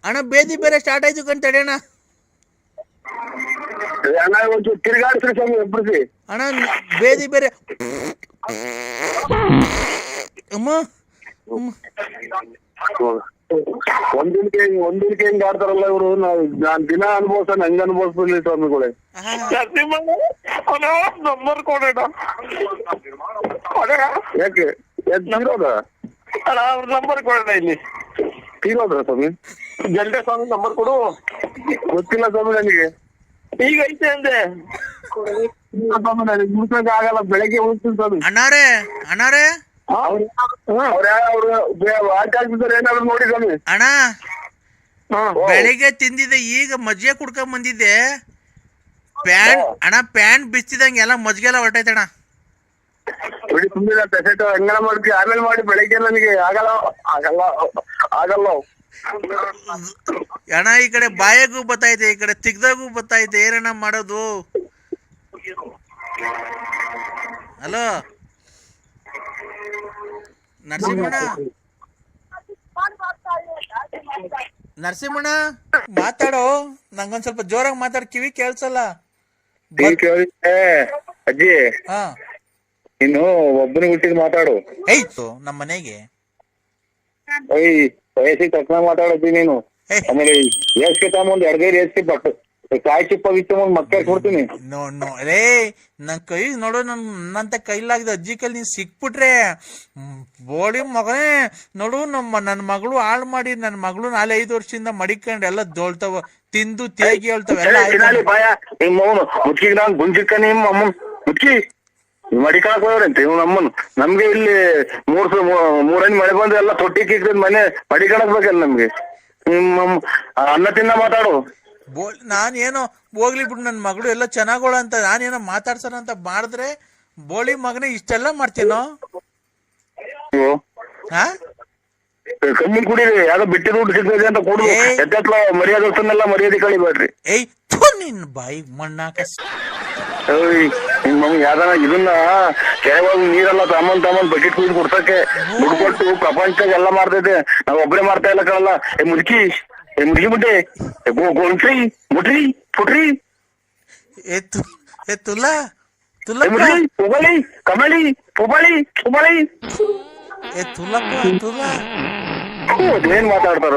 ಅಣ್ಣ ಬೇದಿ ಬೇರೆ ಸ್ಟಾರ್ಟ್ ಆಯ್ತು ಕಂತ ಅಣ್ಣ. ಅಣ್ಣ ಬೇದಿ ಬೇರೆ. ಅಮ್ಮ ಅಮ್ಮ. ಒಂದಿನಕ್ಕೆ ಹೆಂಗ್ ಒಂದಿನಕ್ಕೆ ಹೆಂಗ್ ಆಡ್ತಾರಲ್ಲ ಇವರು ನಾವು ನಾನ್ ದಿನ ಅನುಭವಿಸ್ತಾನೆ ಹಂಗ ಅನುಭವಿಸ್ಬಿಡ್ಲಿ ಸ್ವಾಮಿಗಳೇ ಆಹಾ. ನರಸಿಂಹಣ್ಣ ನಂಬರ್ ಕೊಡೋಣ ಕೊಡೋಣ ಯಾಕೆ ಎದ್ ತೀರೋದ ಅಣ್ಣ ಅವ್ರ ನಂಬರ್ ಕೊಡೋಣ ಇಲ್ಲಿ ತೀರೋದ್ರ ಸ್ವಾಮಿ ಜಲ್ಡೆ ಸ್ವಾಮಿ ನಂಬರ್ ಕೊಡು ಗೊತ್ತಿಲ್ಲ ಸ್ವಾಮಿ ನನಗೆ ಈಗ ಐತೆ ಅಂದೆ ಮುಗಿಸಕ್ ಆಗಲ್ಲ ಬೆಳಗ್ಗೆ ಉಳಿಸ್ತೀನಿ ಸ್ವಾಮಿ ಅಣ್ಣಾರೇ ಅಣ್ಣಾರೇ? ಅವ್ರು ಅವ್ರ ಅವ್ರು ಆಟ ಆಗ್ತಿದ್ದಾರೆ ಏನಾದ್ರು ನೋಡಿ ಸ್ವಾಮಿ. ಅಣ್ಣ ಹಾ. ಬೆಳಿಗ್ಗೆ ತಿಂದಿದ್ದೆ ಈಗ ಮಜ್ಜಿಗೆ ಕುಡ್ಕೊಂಡ್ ಬಂದಿದ್ದೆ. ಪ್ಯಾನ್ ಅಣ್ಣ ಪ್ಯಾನ್ ಬಿಚ್ಚಿದಂಗೆ ಎಲ್ಲ ಮಜ್ಜಿಗೆ ಎಲ್ಲ ಹೊರಟೈತಣ್ಣ ಬಿಡಿ ಸುಮ್ಮನೆ ಪೆಸೆಟ್. ಹೆಂಗನ ಮಾಡ್ತೀವಿ ಆಮೇಲೆ ಮಾಡಿ ಬೆಳಿಗ್ಗೆ ನನಗೆ ಆಗಲ್ಲ ಆಗಲ್ಲ ಆಗಲ್ಲ. ಅಣ್ಣ ಈ ಕಡೆ ಬಾಯಾಗೂ ಬತ್ತೈತೆ ಈ ಕಡೆ ತಿಗ್ದಾಗೂ ಬತ್ತೈತೆ ಏನಣ್ಣ ಮಾಡೋದು? ಹಲೋ? ನರಸಿಂಹಣ್ಣ? ನರಸಿಂಹಣ್ಣ ಮಾತಾಡೋ. ನಂಗೊಂದ್ ಸ್ವಲ್ಪ ಜೋರಾಗಿ ಮಾತಾಡ್ ಕಿವಿ ಕೇಳ್ಸಲ್ಲ. ಅಜ್ಜಿ ಹಾ. ನೀನು ಒಬ್ಬನಿಗೆ ಹುಟ್ಟಿದ್ ಮಾತಾಡು. ಐತು ನಮ್ಮ ಮನೆಗೆ ವಯಸ್ಸಿಗೆ ತಕ್ಷಣ ಮಾತಾಡತ್ತೀನಿ ನೀನು. ಆಮೇಲೆ ಎಸ್ಕೆ ತಗೊಂಡ್ ಎರಡ್ ಎಸ್ಕೆ ಬಟ್ ಕಾಯಿ ಚಿಪ್ಪ ಬಿಚ್ಚ ಮಕ್ಕ ಕೊಡ್ತೀನಿ ನೋ ನೋ ರೇ ನನ್ ಕೈ ನೋಡು ನನ್ ನನ್ನಂತ ಕೈಲಾಗ್ದ ಅಜ್ಜಿ ಕೈಲಿ ನೀನ್ ಸಿಕ್ಬಿಟ್ರೆ ಬೋಳಿ ಮಗನೇ ನೋಡು ನಮ್ಮ ನನ್ನ ಮಗಳು ಹಾಳು ಮಾಡಿ ನನ್ನ ಮಗಳು ನಾಳೆ ಐದು ವರ್ಷದಿಂದ ಮಡಿಕೊಂಡು ಎಲ್ಲ ದೋಳ್ತಾವ ತಿಂದು ತೇಗಿ ಹೇಳ್ತಾವ ಎಲ್ಲ ನಿಮ್ಮ ಮುಚ್ಚಿಗೆ ನಾನು ಗುಂಜಿಕ್ಕ ನಿಮ್ಮ ಮುಚ್ಚಿ ಮಡಿಕಾಕ್ ಹೋಗ್ರಂತೆ ಇವ್ ನಮ್ಮನ್ ನಮ್ಗೆ ಇಲ್ಲಿ ಮೂರ್ ಮೂರನ್ ಮಳೆ ಬಂದ್ರೆ ಎಲ್ಲ ತೊಟ್ಟಿ ಕಿಕ್ಕಿದ್ ಮನೆ ಮಡಿಕಾಣಕ್ ಬೇಕಲ್ಲ ನಮ್ಗೆ. ನಿಮ್ಮ ಅನ್ನ ತಿನ್ನ ಮಾತಾಡು. ಬೋಲ್ ನಾನೇನೋ ಹೋಗ್ಲಿ ಬಿಡು ನನ್ನ ಮಗಳು ಎಲ್ಲ ಚೆನ್ನಾಗೋಳ ಅಂತ ನಾನೇನೋ ಮಾತಾಡ್ಸೋಣ ಅಂತ ಮಾಡಿದ್ರೆ ಬೋಳಿ ಮಗನೇ ಇಷ್ಟೆಲ್ಲ ಮಾಡ್ತೀನೋ? ಹಾ? ಕಮ್ಮಿ ಕುಡೀರಿ ಯಾವ್ದೋ ಬಿಟ್ಟಿ ದುಡ್ಡು ಸಿಗ್ತದೆ ಅಂತ ಕೊಡು. ಎದ್ದೆತ್ಲ ಮರ್ಯಾದೆ ಕಳಿಬೇಡ್ರಿ. ಏಯ್ ಥು ನಿನ್ ಬಾಯಿ ಮಣ್ಣಾಕ ನಿಮ್ ಯಾವ್ದಾನ ಇದನ್ನ ಕೆರೆವಾಗ ನೀರಲ್ಲ ತಮ್ಮನ್ ತಮ್ಮನ್ ಬಕೆಟ್ ಕುಯ್ದು ಕೊಡ್ಸಕ್ಕೆ ದುಡ್ಡು ಕೊಟ್ಟು ಪ್ರಪಂಚದಾಗ ಎಲ್ಲ ಮಾಡ್ತೈತೆ. ನಾವ್ ಒಬ್ರೇ ಮಾಡ್ತಾ ಇಲ್ಲ ಕಳಲ್ಲ ಏ ಮುದುಕಿ ಏ ಮುದುಕಿ ಮುಟ್ಟೆ ಏ ಗೋ ಗೋಣ್ರಿ ಮುಟ್ರಿ ಪುಟ್ರಿ. ಏ ತುಲ ಪುಬಳಿ ಕಮಳಿ ಪುಬಳಿ ಪುಬಳಿ. ಏ ತುಲಾ. ಅದೇನ್ ಮಾತಾಡ್ತಾರ?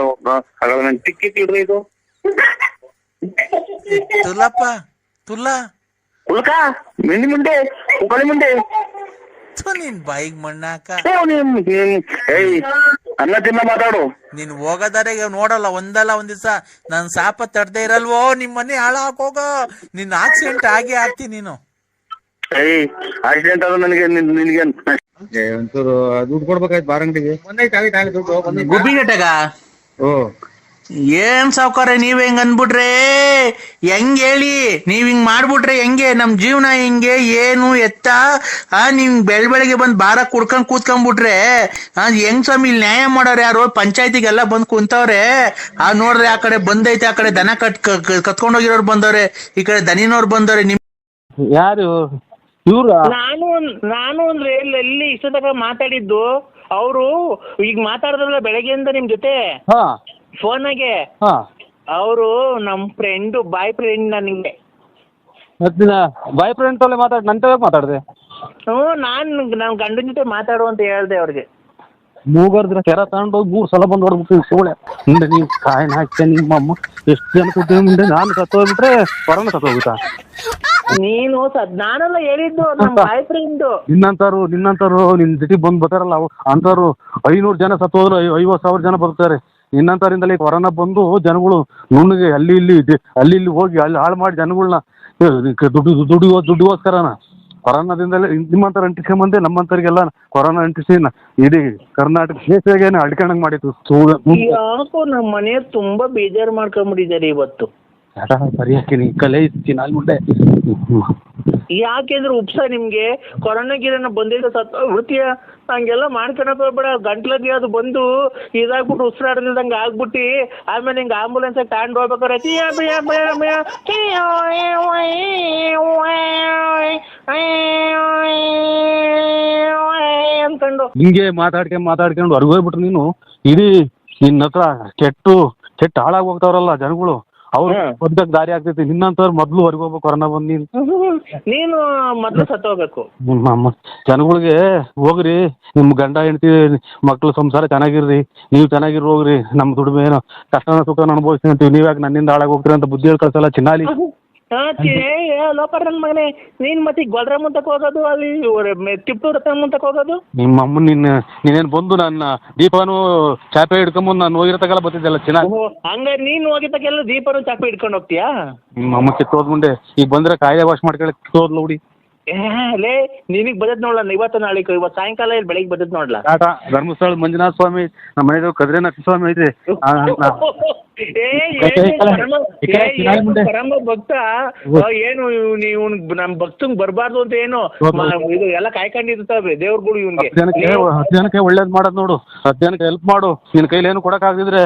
ಹಾಗಾದ್ರೆ ನನ್ ಟಿಕೆಟ್ ಇಡ್ರಿ ಇದು. ತುಲಪ್ಪ ತುಲ. ಉಲ್ಕ ಮಿಂಡಿ ಮುಂಡೆ? ಉಕಳಿ ಮುಂಡೆ? ಥು ನಿನ್ ಬಾಯಿಗೆ ಮಣ್ಣಾಕ. ಏ ನೀನ್ ನೀನ್- ಏಯ್ ಅನ್ನ ತಿನ್ನ ಮಾತಾಡು. ನೀನ್ ಹೋಗೋದಾರೆಗೆ ನೋಡಲ್ಲ ಒಂದಲ್ಲ ಒಂದ್ ದಿವಸ. ನನ್ ಸಾಪ ತಡ್ದೆ ಇರಲ್ವೋ ನಿಮ್ ಮನೆ ಹಾಳಾಕೋಗ ನಿನ್ ಆಕ್ಸಿಡೆಂಟ್ ಆಗಿ ಆಗ್ತಿ ನೀನು. ಏಯ್ ಆಕ್ಸಿಡೆಂಟ್ ಆದ್ರೆ ನನಗೆ ನಿನ್- ನಿನ್ಗೆ ಒಂಚೂರು ದುಡ್ಡು ಕೊಡ್ಬೇಕಾಯ್ತು ಬಾರ್ ಅಂಗಡಿಗೆ. ಗುಬ್ಬಿಗಟ್ಟಗ ಓ. ಏನ್ ಸಾವ್ಕಾರ ನೀವ್ ಹೆಂಗ್ ಅನ್ಬಿಟ್ರೆ? ಹೆಂಗ್ ಹೇಳಿ? ನೀವ್ ಹಿಂಗ್ ಮಾಡ್ಬಿಟ್ರೆ ಹೆಂಗೆ? ನಮ್ ಜೀವನ ಹೆಂಗೆ ಏನು ಎತ್ತ? ಆ ನೀವ್ ಬೆಳ್ ಬೆಳಗ್ಗೆ ಬಂದ್ ಬಾರ ಕುಡ್ಕೊಂಡ್ ಕೂತ್ಕೊಂಡ್ಬಿಟ್ರೆ ಆ ಹೆಂಗ್ ಸ್ವಾಮಿ ಇಲ್ಲಿ ನ್ಯಾಯ ಮಾಡೋರು ಯಾರು? ಪಂಚಾಯತಿಗೆಲ್ಲ ಬಂದ್ ಕುಂತವ್ರೆ. ಆ ನೋಡ್ರಿ ಆ ಕಡೆ ಬಂದೈತೆ ಆ ಕಡೆ ದನ ಕಟ್ ಕತ್ಕೊಂಡ್ ಹೋಗಿರೋರು ಬಂದವ್ರೆ. ಈ ಕಡೆ ದನಿನವ್ರು ಬಂದವ್ರೆ ನಿಮ್ ಯಾರು? ಇವ್ರ? ನಾನು ಒಂದ್- ನಾನು ಅಂದ್ರೆ ಎಲ್ಲಿ ಇಷ್ಟ ತನಕ ಮಾತಾಡಿದ್ದು ಅವರು ಈಗ ಮಾತಾಡಿದ್ರಲ್ಲ ಬೆಳಗ್ಗೆಯಿಂದ ನಿಮ್ ಜೊತೆ. ಹಾ. ಫೋನಾಗೆ. ಹಾ. ಅವರು ನಮ್ ಫ್ರೆಂಡ್ ಬಾಯ್ ಫ್ರೆಂಡ್ ನನಗೆ ಮತ್ತೆ ಬಾಯ್ ಫ್ರೆಂಡ್ ತಲೆ ಮಾತಾಡ್ ನನ್ನ ತಲೆ ಮಾತಾಡ್ದೆ? ಹ್ಞೂ ನಾನ್ ನಮ್ಮ ಗಂಡನ ಜೊತೆ ಮಾತಾಡು ಅಂತ ಹೇಳ್ದೆ ಅವ್ರಿಗೆ. ಮೂಗರ್ದ್ರ ಕೆರ ತಗೊಂಡೋಗಿ ಮೂರು ಸಲ ಬಂದು ಹೊಡ್ಬಿಟ್ಟು ಸೋಳೆ. ಮುಂದೆ ನೀವು ಕಾಯಿನ ಹಾಕ್ತೆ ನಿಮ್ಮ ಅಮ್ಮ. ಎಷ್ಟು ಜನ ಕೂತೀವಿ ಮುಂದೆ ನಾನು ಸತ್ತೋಗ್ಬಿಟ್ರೆ ಹೊರನ ಸತ್ತೋಗ್ಬಿಟ್ಟ? ನೀನು ಸದ್ ನಾನೆಲ್ಲ ಹೇಳಿದ್ದು ನಮ್ಮ ಬಾಯ್ ಫ್ರೆಂಡ್ ನಿನ್ನಂತಾರು ನಿನ್ನಂತಾರು ನಿನ್ ಜೊತೆ ಬಂದು ಬರ್ತಾರಲ್ಲ ಅಂತಾರು ಐನೂರು ಜನ ಸತ್ತೋದ್ರು ಐ- ಐವತ್ತು ಸಾವಿರ ಜನ ಬರ್ತಾರೆ ನಿನ್ನಂತಾರಿಂದಲೇ ಕೊರೋನಾ ಬಂದು ಜನಗಳು ನುಣ್ಣಗೆ ಅಲ್ಲಿ ಇಲ್ಲಿ ಅಲ್ಲಿ ಇಲ್ಲಿ ಹೋಗಿ ಅಲ್ಲಿ ಹಾಳು ಮಾಡಿ ಜನಗಳನ್ನ ದುಡ್ಡು ದುಡ್ಡು ದುಡ್ಡುಗೋಸ್ಕರನ. ಕೊರೋನಾದಿಂದಲೇ ನಿಮ್ಮಂತರ ಅಂಟಿಸ್ಕೊಂಬಂದೆ ನಮ್ಮಂತರಿಗೆಲ್ಲ ಕೊರೋನಾ ಅಂಟಿಸಿ ಇಡೀ ಕರ್ನಾಟಕ ದೇಶಗೇನೆ ಅಡ್ಕೊಂಡಂಗ್ ಮಾಡಿತ್ತು. ಯಾಕೋ ನಮ್ಮ ಮನೆ ತುಂಬಾ ಬೇಜಾರು ಮಾಡ್ಕೊಂಡ್ಬಿಟ್ಟಿದ್ದಾರೆ ಇವತ್ತು. ಸರಿಯಾಗಿ ಕಲೆ ಇತ್ತು ಮುಂದೆ ಯಾಕೆಂದ್ರೆ ಉಪ್ಸ ನಿಮ್ಗೆ ಕೊರೋನಾ ಗಿರೋನ ಬಂದಿದ್ದ ಸತ್ ವೃತ್ತಿಯ ಹಂಗೆಲ್ಲ ಮಾಡ್ಕೊಳಕ್ ಹೋಗ್ಬೇಡ ಗಂಟ್ಲದಿ ಅದು ಬಂದು ಇದಾಗ್ಬಿಟ್ಟು ಉಸಿರಾಡ್ದಿಲ್ದಂಗೆ ಆಗ್ಬಿಟ್ಟು ಆಮೇಲೆ ಹಿಂಗೆ ಆಂಬುಲೆನ್ಸ್ ತಗೊಂಡು ಹೋಗ್ಬೇಕಾರೆ ಅನ್ಕೊಂಡು ಹಿಂಗೆ ಮಾತಾಡ್ಕೊಂಡ್ ಮಾತಾಡ್ಕೊಂಡು ಹೊರಗೆ ಹೋಗ್ಬಿಟ್ರು ನೀನು ಇಡೀ ನಿನ್ನ ಹತ್ರ ಕೆಟ್ಟು ಕೆಟ್ಟು ಹಾಳಾಗಿ ಹೋಗ್ತಾವ್ರಲ್ಲ ಜನಗಳು ಅವ್ರು ಬದುಕಕ್ ದಾರಿ ಆಗ್ತೈತಿ. ನಿನ್ನಂತವ್ರು ಮೊದ್ಲು ಹೊರಗೆ ಹೋಗ್ಬೇಕು ಕೊರೋನಾ ಬಂದ್ ನೀನು. ನೀನು ಮೊದಲು ಸತ್ತು ಹೋಗ್ಬೇಕು. ಜನಗಳಿಗೆ ಹೋಗ್ರಿ. ನಿಮ್ ಗಂಡ ಹೆಂಡತಿ ಮಕ್ಳು ಸಂಸಾರ ಚೆನ್ನಾಗಿರ್ರಿ. ನೀವು ಚೆನ್ನಾಗಿರ್ ಹೋಗ್ರಿ. ನಮ್ ದುಡಿಮೆ ಏನೋ ಕಷ್ಟನ ಸುಖನ ಅನುಭವಿಸ್ತೀನಿ ಅಂತೀವಿ. ನೀವ್ಯಾಕೆ ನನ್ನಿಂದ ಹಾಳಾಗಿ ಹೋಗ್ತೀರಿ ಅಂತ ಬುದ್ಧಿ ಹೇಳಿ ಕಳ್ಸಲ್ಲ ಚಿನ್ನಾಲಿ? ಹಾ ಲೋಪರ್ ನನ್ ಮಗನೇ ನೀನು ಮತ್ತೆ ಗೊಲ್ರ ಮುಂತಕ್ ಹೋಗೋದು ಅಲ್ಲಿ ಮ- ಟಿಪ್ಪು ರತ್ನ ಮುಂತಕ್ ಹೋಗೋದು? ನಿಮ್ಮ ಅಮ್ಮ ನಿನ್ನ ನೀನೇನ್ ಬಂದು ನನ್ನ ದೀಪನು ಚಾಪೆ ಹಿಡ್ಕೊಂಬಂದು ನಾನು ಹೋಗಿರತಕ್ಕಲ್ಲ ಬರ್ತಿದ್ದಲ್ಲ ಚೆನ್ನಾಗಿ ಓಹೋ ಹಂಗಾರೆ ನೀನ್ ಹೋಗಿದ್ದಕ್ಕೆಲ್ಲ ದೀಪನು ಚಾಪೆ ಹಿಡ್ಕೊಂಡು ಹೋಗ್ತೀಯಾ? ನಿಮ್ಮ ಅಮ್ಮ ಕಿತ್ತೋದ್ ಮುಂದೆ ಈಗ ಬಂದ್ರೆ ಕಾಯಿಲೆ ವಾಶ್ ಮಾಡ್ಕೊಳ್ಳಿ ಕಿತ್ತೋದ್ಲು ಹುಡಿ ಏ, ಲೇ ನಿನಗ್ ಬದತ್ ನೋಡ್ಲ ಇವತ್ತು ನಾಳೆ ಇವತ್ ಸಾಯಂಕಾಲ ಇಲ್ಲಿ ಬೆಳಿಗ್ಗೆ ಬದತ್ ನೋಡ್ಲ? ಟಾಟಾ ಧರ್ಮಸ್ಥಳ ಮಂಜುನಾಥ ಸ್ವಾಮಿ ನಮ್ಮ ಮನೆಯದು ಕದ್ರಿನಾಥ ಸ್ವಾಮಿ ಐತಿ ಆ, ನಾ- ಏ, ಏನು ಈ ಕಡೆ, ಪರಮ- ಏ, ಏನು ಪರಮ ಭಕ್ತ ಆ, ಏನು ನೀವು ನಮ್ ಭಕ್ತಂಗ್ ಬರಬಾರ್ದು ಅಂತ ಏನು. ಮ- ಇದು ಎಲ್ಲ ಕಾಯ್ಕೊಂಡಿರ್ತಾವೆ ದೇವ್ರುಗಳು ಇವನ್ಗೆ. ಹತ್ತು ಜನಕ್ಕೆ ಹತ್ತು ಜನಕ್ಕೆ ಒಳ್ಳೇದ್ ಮಾಡೋದ್ ನೋಡು. ಹತ್ತು ಜನಕ್ಕೆ ಹೆಲ್ಪ್ ಮಾಡು. ನಿನ್ ಕೈಲಿ ಏನು ಕೊಡಕ್ ಆಗದಿದ್ರೆ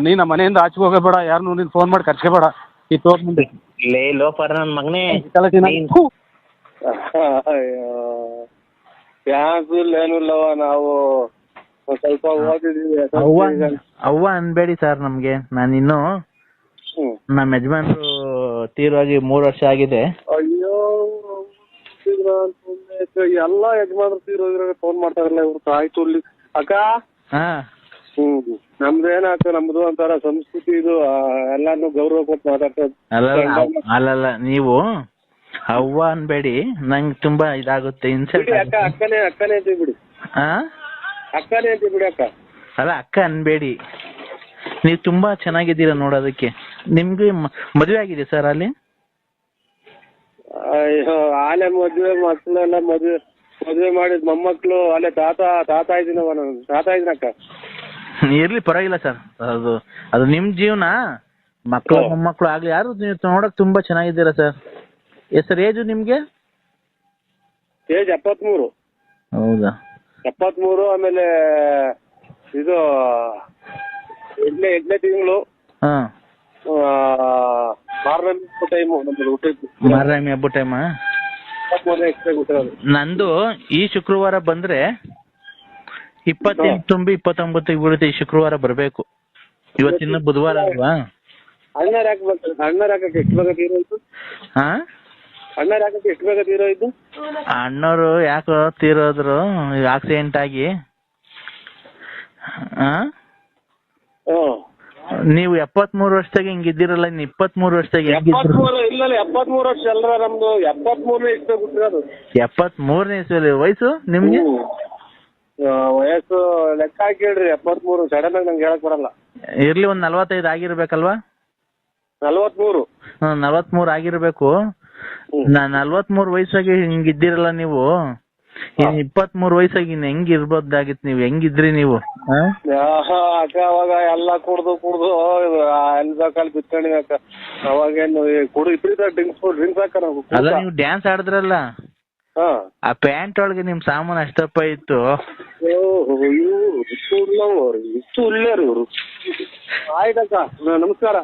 ನೀ ನಮ್ಮ ಮನೆಯಿಂದ ಆಚೆ ಹೋಗಬೇಡ. ಯಾರನ್ನು ನೀನ್ ಫೋನ್ ಮಾಡಿ ಕರ್ಸ್ಕೋಬೇಡ. ಈ ತೋರ್ ಮುಂದೆ. ಲೇ ಲೋಪರ್ ನನ್ ಮಗನೇ. ನೀನ್- ಯಾಕೂ ಏನು ಇಲ್ಲವ ನಾವು ಸ್ವಲ್ಪ ಓದಿದೀವಿ ಅವ್ವ ಅನ್ಬೇಡಿ ಸರ್ ನಮ್ಗೆ. ನಾನು ಇನ್ನು ಹ್ಮ್. ನಮ್ಮ ಯಜಮಾನ್ರು ತೀರೋಗಿ ಮೂರು ವರ್ಷ ಆಗಿದೆ. ಅಯ್ಯೋ ಎಲ್ಲ ಯಜಮಾನ್ರು ತೀರೋದ್ರಾಗ ಫೋನ್ ಮಾಡ್ತಾರಲ್ಲ ಇವ್ರು ತಾಯಿ ಇಲ್ಲಿ. ಅಕ್ಕ? ಹಾ. ಹ್ಮ್. ನಮ್ದು ಒಂಥರ ಸಂಸ್ಕೃತಿ ಇದು ಎಲ್ಲಾನು ಗೌರವ ಕೊಟ್ಟು ಮಾತಾಡ್ತಾ ಅಲ್ಲಲ್ಲ ಅಲ್ಲಲ್ಲ ನೀವು ಅವ್ವ ಅನ್ಬೇಡಿ. ನಂಗೆ ತುಂಬಾ ಇದಾಗುತ್ತೆ ಇನ್ಸಲ್ಟ್ ಬಿಡಿ ಅಕ್ಕ ಅಕ್ಕನೇ ಅಕ್ಕನೇ ಅಂತೀವಿ ಬಿಡಿ. ಹಾ ಅಕ್ಕನೇ ಅಂತೀವಿ ಬಿಡಿ ಅಕ್ಕ. ಅಲ್ಲ ಅಕ್ಕ ಅನ್ಬೇಡಿ. ನೀವು ತುಂಬಾ ಚೆನ್ನಾಗಿದ್ದೀರಾ ನೋಡೋದಕ್ಕೆ. ನಿಮ್ಗೆ ಮದ್ವೆ ಆಗಿದೆ ಸರ್ ಅಲ್ಲಿ? ಅಯ್ಯೋ ಆಲೆ ಮದ್ವೆ ಮಕ್ಕಳೆಲ್ಲ ಮದ್ವೆ ಮದ್ವೆ ಮಾಡಿದ್ ಮೊಮ್ಮಕ್ಳು ಅಲ್ಲೇ ತಾತ ತಾತ ಇದ್ದೀನವ ನಾನು. ತಾತ ಇದ್ದೀನಕ್ಕ ಇರ್ಲಿ ಪರವಾಗಿಲ್ಲ ಸರ್. ಅದು ಅದು ನಿಮ್ ಜೀವನ. ಮಕ್ಕಳು ಮೊಮ್ಮಕ್ಳು ಮೊಮ್ಮಕ್ಕಳು ಆಗ್ಲಿ ಯಾರು ನೀವು ನೋಡಕ್ ತುಂಬಾ ಚೆನ್ನಾಗಿದ್ದೀರಾ ಸರ್? ಎಸ್ ಸರ್ ಏಜು ನಿಮ್ಗೆ? ಏಜ್ ಎಪ್ಪತ್ಮೂರು. ಹೌದಾ? ಎಪ್ಪತ್ಮೂರು ಆಮೇಲೆ ಇದು ಎಂಟನೇ ಎಂಟನೇ ತಿಂಗಳು. ಹಾ. ಮಾರನೇ ಟೈಮು ನಮ್ಮದು ಹುಟ್ಟಿದ್ದು ಮಾರಾಮಿ ಹಬ್ಬ ಟೈಮಾ ಇಪ್ಪತ್ಮೂರನೇ ಎಕ್ಸ್ಟ್ರಾ ಹುಟ್ಟಿರೋದು ನಂದು ಈ ಶುಕ್ರವಾರ ಬಂದ್ರೆ ಇಪ್ಪತ್ತೆಂಟು ತುಂಬಿ ಇಪ್ಪತ್ತೊಂಬತ್ತಿಗೆ ಬೀಳುತ್ತೆ ಈ ಶುಕ್ರವಾರ ಬರಬೇಕು. ಇವತ್ತಿನ ಬುಧವಾರ ಅಲ್ವಾ? ಅಣ್ಣರ ಹಾಕ್ಬೇಕು. ಅಣ್ಣರ ಹಾಕಕ್ಕೆ ಎಷ್ಟು ಹಾ? ಅಣ್ಣಾರ್ ಹಾಕಕ್ಕೆ ಎಷ್ಟು ಬೇಗ ತೀರೋಯ್ತು ಅಣ್ಣವ್ರು ಯಾಕೋ ತೀರೋದ್ರು ಆಕ್ಸಿಡೆಂಟ್ ಆಗಿ. ಆ? ಹ್ಮ್ ನೀವು ಎಪ್ಪತ್ಮೂರು ವರ್ಷದಾಗ ಹಿಂಗಿದ್ದೀರಲ್ಲ ಇಪ್ಪತ್ ಮೂರು ವರ್ಷದಾಗ ಹೆಂಗಿದ್ರು ಎಪ್ಪತ್ಮೂರು ಇಲ್ಲ ಎಪ್ಪತ್ಮೂರು ವರ್ಷ ಅಲ್ರ ನಮ್ದು? ಎಪ್ಪತ್ಮೂರನೇ ಇಷ್ಟ ಹುಟ್ಟಿರೋದು ಎಪ್ಪತ್ಮೂರನೇ ಇಸ್ವಿಯಲ್ಲಿ ವಯಸ್ಸು ನಿಮ್ಗೆ? ಆ, ವಯಸ್ಸು ಲೆಕ್ಕ ಹಾಕಿ ಹೇಳ್ರಿ ಎಪ್ಪತ್ಮೂರು. ಸಡನ್ ಆಗಿ ನಂಗೆ ಹೇಳಕ್ ಬರಲ್ಲ. ಇರ್ಲಿ ಒಂದ್ ನಲ್ವತ್ತೈದು ಆಗಿರ್ಬೇಕಲ್ವಾ? ನಲ್ವತ್ಮೂರು. ನಲ್ವತ್ಮೂರು ಆಗಿರ್ಬೇಕು. ನಾ ನಲ್ವತ್ಮೂರು ವಯಸ್ಸಾಗಿ ಹಿಂಗಿದ್ದೀರಲ್ಲ ನೀವು? ಇನ್ ಇಪ್ಪತ್ಮೂರು ವಯಸ್ಸಾಗಿ ಇನ್ ಹೆಂಗ್ ಇರ್ಬೋದಾಗಿತ್ ನೀವು? ಹೆಂಗಿದ್ರಿ ನೀವು? ಅಕ್ಕ ಅವಾಗ ಎಲ್ಲಾ ಕುಡ್ದು ಕುಡ್ದು ಎಲ್ಲ ಬಿತ್ಕೊಂಡಿವಿ ಅಕ್ಕ. ಅವಾಗೇನು ಕುಡು ಇಬ್ಬರಿದ್ದ ಡ್ರಿಂಕ್ಸ್ ಡ್ರಿಂಕ್ಸ್ ಹಾಕ ನಾವು ಅಲ್ಲ ನೀವು ಡ್ಯಾನ್ಸ್ ಆಡಿದ್ರಲ್ಲ? ಹಾ. ಆ ಪ್ಯಾಂಟ್ ಒಳಗೆ ನಿಮ್ ಸಾಮಾನ್ ಅಷ್ಟಪ್ಪ ಇತ್ತು. ಇಷ್ಟು ಇವರು. ಆಯ್ತಕ್ಕ ನಮಸ್ಕಾರ.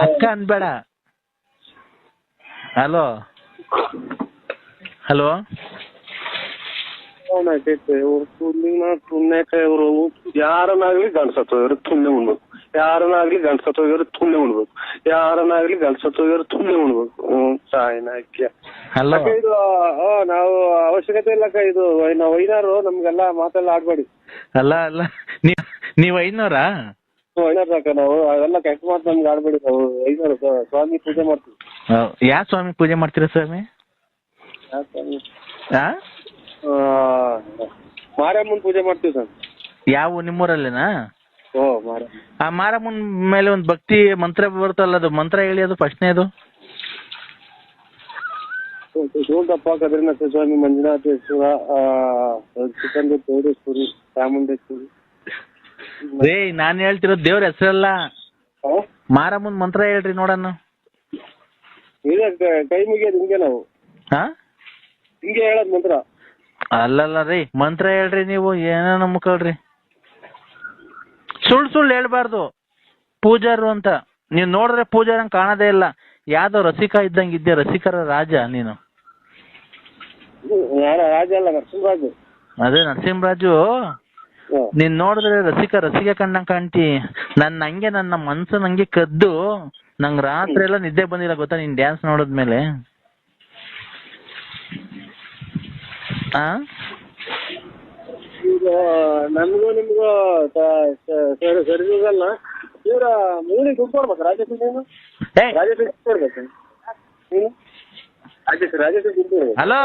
ಅಕ್ಕ ಅನ್ಬೇಡ. ಹಲೋ. ಹಲೋ? ಇವ್ರು ತುಲ್ಲಿನ ತುಣ್ಣೆಕ ಇವರು ಯಾರನ್ನಾಗ್ಲಿ ಗಂಡ್ಸತ್ತು ಇವ್ರು ತುಣ್ಣೆ ಉಣ್ಬೇಕು. ಯಾರನ್ನಾಗ್ಲಿ ಗಂಡ್ಸತ್ತು ಇವ್ರು ತುಣ್ಣೆ ಉಣ್ಬೇಕು. ಯಾರನ್ನಾಗ್ಲಿ ಗಂಡ್ಸತ್ತು ಇವ್ರು ತುಣ್ಣೆ ಉಣ್ಬೇಕು. ಹ್ಮ್ ಸಾಯ್ನಾಕ್ಯ ಅಕ್ಕ ಇದು ಆ, ನಾವು ಅವಶ್ಯಕತೆ ಇಲ್ಲ ಅಕ್ಕ ಇದು ನಾವು ಐನಾರು ನಮ್ಗೆಲ್ಲ ಮಾತೆಲ್ಲ ಆಡ್ಬೇಡಿ. ಅಲ್ಲ ಅಲ್ಲ. ನೀವ್ ನೀವ್ ಐನೂರಾ ಐನಾರು ಅಕ್ಕ ನಾವು ಅವೆಲ್ಲ ಕೆಟ್ಟ ಮಾತು ನಮ್ಗೆ ಆಡ್ಬೇಡಿ ನಾವು ಸ್ವಾಮಿ ಪೂಜೆ ಮಾಡ್ತೀವಿ. ಯಾವ ಸ್ವಾಮಿ ಪೂಜೆ ಮಾಡ್ತೀರಾ ಸ್ವಾಮಿ? ಯಾ ಸ್ವಾಮಿ? ಆ? ಮಾರಮ್ಮನ್ ಪೂಜೆ ಮಾಡ್ತೀವಿ ಸರ್ ಯಾವ ನಿಮ್ಮೂರಲ್ಲೇನಾ? ಓ ಮಾರಮ್ಮ. ಆ ಮಾರಮ್ಮನ್ ಮೇಲೆ ಒಂದು ಭಕ್ತಿ ಮಂತ್ರ ಬರುತ್ತಲ್ಲ ಅದು ಮಂತ್ರ ಹೇಳಿ ಅದು ಫಸ್ಟ್ನೇದು ಕದ್ರಿನಾಥ ಸ್ವಾಮಿ ಮಂಜುನಾಥೇಶ್ವರ ಚಿಕ್ಕಂದು ಚೌಡೇಶ್ವರಿ ಚಾಮುಂಡೇಶ್ವರಿ. ರೇ ನಾನ್ ಹೇಳ್ತಿರೋ ದೇವ್ರ ಹೆಸರಲ್ಲ? ಮಾರಮ್ಮನ್ ಮಂತ್ರ ಹೇಳ್ರಿ ನೋಡಣ ಇದೆ ಕ- ಕೈ ಮುಗಿಯೋದು ಹಿಂಗೆ ನಾವು. ಹಾ? ಹಿಂಗೆ ಹೇಳೋದ್ ಮಂತ್ರ. ಅಲ್ಲಲ್ಲ ರೀ ಮಂತ್ರ ಹೇಳ್ರಿ ನೀವು ಏನೋ ನಂಬ್ಕೊಳ್ರಿ ಸುಳ್ಳು ಸುಳ್ಳು ಹೇಳ್ಬಾರ್ದು. ಪೂಜಾರು ಅಂತ. ನೀವ್ ನೋಡಿದ್ರೆ ಪೂಜಾರಂಗ್ ಕಾಣದೇ ಇಲ್ಲ. ಯಾವ್ದೋ ರಸಿಕ ಇದ್ದಂಗ ಇದ್ದೆ ರಸಿಕರ ರಾಜ ನೀನು. ರಾಜ ಅಲ್ಲ ನರಸಿಂಹರಾಜು. ಅದೇ ನರಸಿಂಹರಾಜು. ನೀನ್ ನೋಡಿದ್ರೆ ರಸಿಕ ರಸಿಕ ಕಂಡಂಗ್ ಕಾಣ್ತಿ. ನನ್ ಹಂಗೆ ನನ್ನ ಮನ್ಸು ನಂಗೆ ಕದ್ದು ನಂಗ್ ರಾತ್ರಿ ಎಲ್ಲ ನಿದ್ದೆ ಬಂದಿಲ್ಲ ಗೊತ್ತಾ ನೀನ್ ಡ್ಯಾನ್ಸ್ ನೋಡಿದ್ಮೇಲೆ? ಆ? ನಿಮ್ಗೂ ಸ- ಸರಿ ಹೋಗಲ್ಲ ಇವ್ರ ಮೂಲಿ ದುಡ್ಡು ಕೊಡ್ಬೇಕು ರಾಜೇಶ್ ರಾಜೇಶ್ ದುಡ್ಡು ಕೊಡ್ಬೇಕು ರಾಜೇಶ್ ರಾಜೇಶ್ ದುಡ್ಡು ಹಲೋ?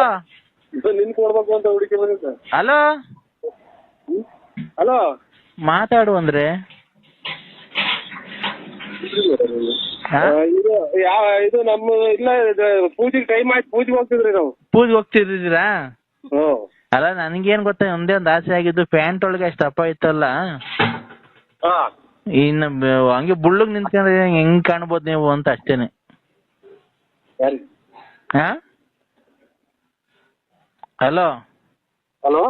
ನಿನ್ ಕೊಡ್ಬೇಕು ಅಂತ ಹುಡುಕಿ ಬಂದಿದ್ದ. ಹಲೋ? ಹಲೋ? ಮಾತಾಡು ಅಂದ್ರೆ. ಹಾ? ಇದು ಯಾವ ಇದು ನಮ್ಮ ಇಲ್ಲ ಪೂಜೆಗೆ ಟೈಮ್ ಆಯ್ತು ಪೂಜೆಗೆ ಹೋಗ್ತಿದ್ರಿ ನಾವು. ಪೂಜೆ ಹೋಗ್ತಿದ್ದೀರಾ? ಹ್ಮ್ ಅಲ್ಲ ನನ್ಗೇನ್ ಗೊತ್ತಾ ಒಂದೇ ಒಂದ್ ಆಸೆ ಆಗಿದ್ದು ಪ್ಯಾಂಟ್ ಒಳಗೆ ಅಷ್ಟು ದಪ್ಪ ಇತ್ತಲ್ಲ? ಹಾ. ಇನ್ನು ಬ- ಹಂಗೆ ಬುಳ್ಳಗ್ ನಿಂತ್ಕೊಂಡ್ರೆ ಹೆಂಗ್ ಕಾಣ್ಬೋದು ನೀವು ಅಂತ ಅಷ್ಟೇನೆ. ಹಾ ಹಲೋ? ಹಲೋ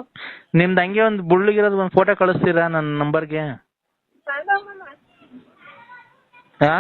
ನಿಮ್ದು ಹಂಗೆ ಒಂದು ಬುಳ್ಳಗಿರೋದು ಒಂದು ಫೋಟೋ ಕಳಿಸ್ತೀರಾ ನನ್ನ ನಂಬರ್ಗೆ ಹಾ